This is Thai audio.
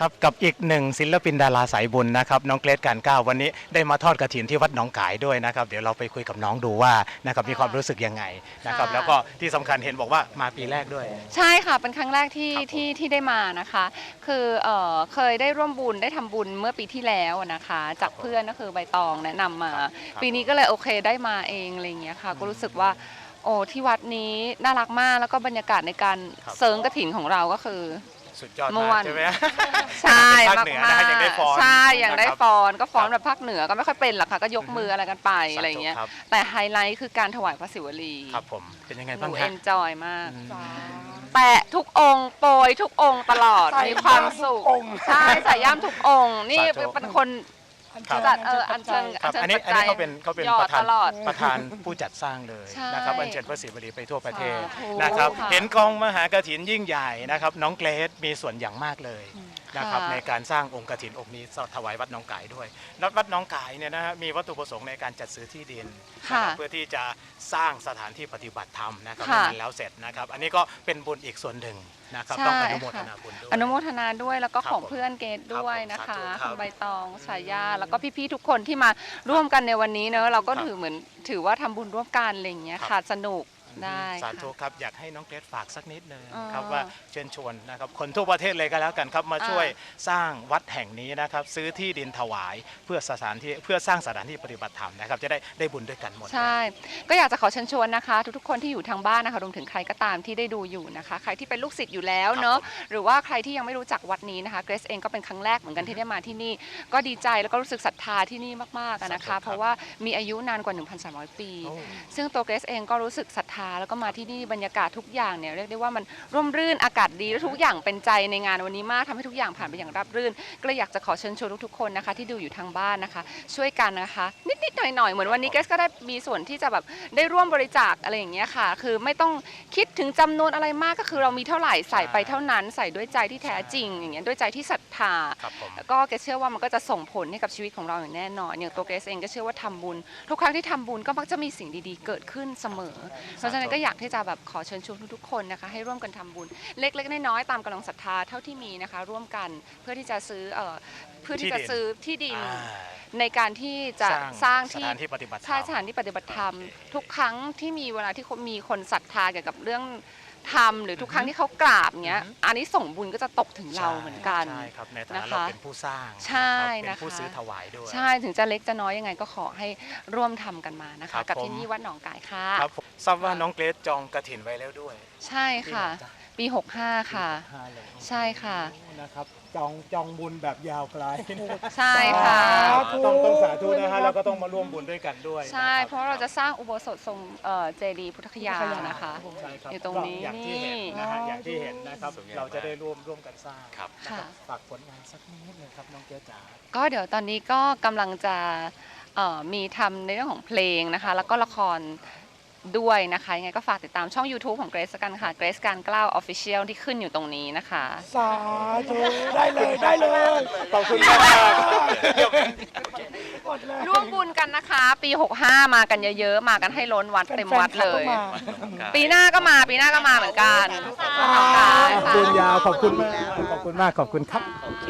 ครับกับอีกหนึ่งศิลปินดาราสายบุญนะครับน้องเกรซการก้าววันนี้ได้มาทอดกระถินที่วัดหนองกายด้วยนะครับเดี๋ยวเราไปคุยกับน้องดูว่านะครับมีความรู้สึกยังไงนะครับค่ะ แล้วก็ที่สำคัญเห็นบอกว่ามาปีแรกด้วย ใช่ค่ะ เป็นครั้งแรกที่ครับผม ที่ที่ได้มานะคะ คือเอ่อเคยได้ร่วมบุญได้ทำบุญเมื่อปีที่แล้วนะคะ จากเพื่อนก็คือใบตองแนะนำมาครับปีนี้ก็เลยโอเคได้มาเองอะไรอย่างเงี้ยค่ะ ก็รู้สึกว่า โอ้ที่วัดนี้น่ารักมากแล้วก็บรรยากาศในการครับเซิร์งกระถินของเราก็คือ สุดยอดม่มาวกนใช่ไหม ใช่ภาคมากเหนือมานะกยังได้ฟ้อนใช่อย่างได้นะครับฟอนก็ฟ้อนครับ แบบภาคเหนือก็ไม่ค่อยเป็นหรอกค่ะก็ยกมืออะไรกันไปอะไรอย่างเงี้ยครับแต่ไฮไลท์คือการถวายพระศิวลีครับผมเป็นยังไงหบ้านูงเอฮะนจอยมาก อืมแปะทุกองค์โปรยทุกองค์ตลอดใส่มีความย่ามสุขทุกองค์ ใช่ใส่ย่ามทุกองค์ นี่สาธุ เป็นคน ครับ จัดเอออัญเชิญครับญอันนี้ปัจอันจันี้ยเขาเป็นเขาเป็นหยอปดระธานตลอด ประธานผู้จัดสร้างเลยใช่นะครับอัญเชิญพระศิวลีไปทั่วประเทศสาธุนะครับ ค่ะ เห็นกองมหากถินยิ่งใหญ่นะครับ น้องเกรซมีส่วนอย่างมากเลย นะครับค่ะ ในการสร้างองค์กถินองค์นี้ถวายวัดหน้องกายด้วยแล้ววัดหน้องกายเนี่ยนะฮะมีวัตถุประสงค์ในการจัดซื้อที่ดินค่ะนะครับเพื่อที่จะสร้างสถานที่ปฏิบัติธรรมนะครับค่ะให้มันแล้วเสร็จนะครับ อันนี้ก็เป็นบุญอีกส่วนหนึ่งนะครับใช่ต้องอนุโมทค่ะนาบุญด้วย อนุโมทนาด้วยแล้วก็ครับของผมเพื่อนเกดด้วยนะครัคะบผมครับคุณใบตองฉายาแล้วก็พี่ๆทุกคนที่มาร่วมกันในวันนี้เนอะเราก็ครับถือเหมือนถือว่าทำบุญร่วมกันอะไรอย่างเงี้ยครับค่ะ สนุก ได้สาธุค่ะ ครับอยากให้น้องเกรซฝากสักนิดนึงอ่าครับว่าเชิญชวนนะครับคนทั่วประเทศเลยก็แล้วกันครับมาอ่าช่วยสร้างวัดแห่งนี้นะครับ ซื้อที่ดินถวายเพื่อสถานที่เพื่อสร้างสถานที่ปฏิบัติธรรมนะครับ จะได้ได้บุญด้วยกันหมด ใช่ ก็อยากจะขอเชิญชวนนะคะ ทุกๆคนที่อยู่ทางบ้านนะคะรวมถึงใครก็ตามที่ได้ดูอยู่นะคะ ใครที่เป็นลูกศิษย์อยู่แล้วเนอะหรือว่าใครที่ยังไม่รู้จักวัดนี้นะคะเกรซเองก็เป็นครั้งแรกเหมือนกันที่ได้มาที่นี่ ก็ดีใจแล้วก็รู้สึกศรัทธาที่นี่มากๆอะนะคะเพราะว่ามีอายุนานกว่า 1,300 ปี โอ้ ซึ่งตัวเกรซเองก็รู้สึกศรัทธาแล้วก็มาที่นี่บรรยากาศทุกอย่างเนี่ยเรียกได้ว่ามันร่มรื่นอากาศดีและทุกอย่างเป็นใจในงานวันนี้มากทำให้ทุกอย่างผ่านไปอย่างราบรื่น ก็เลยอยากจะขอเชิญชวนทุกๆคนนะคะ ที่ดูอยู่ทางบ้านนะคะ ช่วยกันนะคะ นิดๆหน่อยๆเหมือนวันนี้เกรซก็ได้มีส่วนที่จะแบบได้ร่วมบริจาคอะไรอย่างเงี้ยค่ะ คือไม่ต้องคิดถึงจำนวนอะไรมากก็คือเรามีเท่าไหร่ใส่ไปเท่านั้นใส่ด้วยใจที่แท้จริง อย่างเงี้ยด้วยใจที่ศรัทธา ครับผม แล้วก็เกรซเชื่อว่ามันก็จะส่งผลให้กับชีวิตของเราอย่างแน่นอนอย่างตัวเกรซเองก็เชื่อว่าทำบุญ ทุกครั้งที่ทำบุญก็มักจะมีสิ่งดีๆ เกิดขึ้นเสมอเพราะฉะนั้นก็อยากที่จะแบบขอเชิญชวนทุกๆคนนะคะให้ร่วมกันทำบุญเล็ก ๆ น้อยๆตามกำลังศรัทธาเท่าที่มีนะคะ ร่วมกันเพื่อที่จะซื้อเอ่อเพื่อที่จะที่ดินซื้อที่ดินอ่าในการที่จะสร้างสที่ถานที่ปฏิบัติธรรมใช่สถานที่ปฏิบัติธรรมทุกครั้งที่มีเวลาที่คนมีคนศรัทธาเกี่ยวกับเรื่อง ธรรมหรือทุกครั้งที่เขากราบเงี้ยอือฮึอันนี้ส่งบุญก็จะตกถึงเราเหมือนกัน ใช่ครับในฐานะนะคะเราเป็นผู้สร้างใช่นะครับเป็นผู้นะคะซื้อถวายด้วย ใช่ถึงจะเล็กจะน้อยยังไงก็ขอให้ร่วมทำกันมานะครัคะบกับผมที่นี่วัดหนองกายค่ะครับผมทราบว่าน้องเกรซจองกระถินไว้แล้วด้วย ใช่ค่ะที่ไหนจ๊ ปี 65 ค่ะ ห้าเลยใช่ค่ะ นะครับจองจองบุญแบบยาวไกลใช่ค่ะสาธุต้องต้องสาธุนะฮะแล้วก็ต้องมาร่วมบุญด้วยกันด้วยใช่ นคบเพราะเราจะสร้างอุโบสถทรงเอ่อเจดีย์พุทธคยานะคะ ใช่ครับอยู่ตรงนี้ ก็อย่างที่เห็นนะฮะอย่างที่เห็นนะครับสวยงามเราจะได้ร่วมร่วมกันสร้างครับนะครับ ค่ะ ฝากผลงานสักนิดหนึงครับน้องเกรซจ๋า ก็เดี๋ยวตอนนี้ก็กำลังจะเอ่อมีทำในเรื่องของเพลงนะคะ แล้วก็ละคร ด้วยนะคะยังไงก็ฝากติดตามช่อง YouTube ของเกรซกันค่ะเกรซการกล้าว Official ที่ขึ้นอยู่ตรงนี้นะคะ สาธุได้เลยได้เลยขอบคุณมากหมดเลยร่วมบุญกันนะคะ ปี 65 มากันเยอะๆ มากันให้ล้นวัดเต็มวัดเลยแฟนคลับก็มาปีหน้าก็มาปีหน้าก็มาเหมือนกันขอบคุณยาวขอบคุณมากขอบคุณมากขอบคุณครับโอเค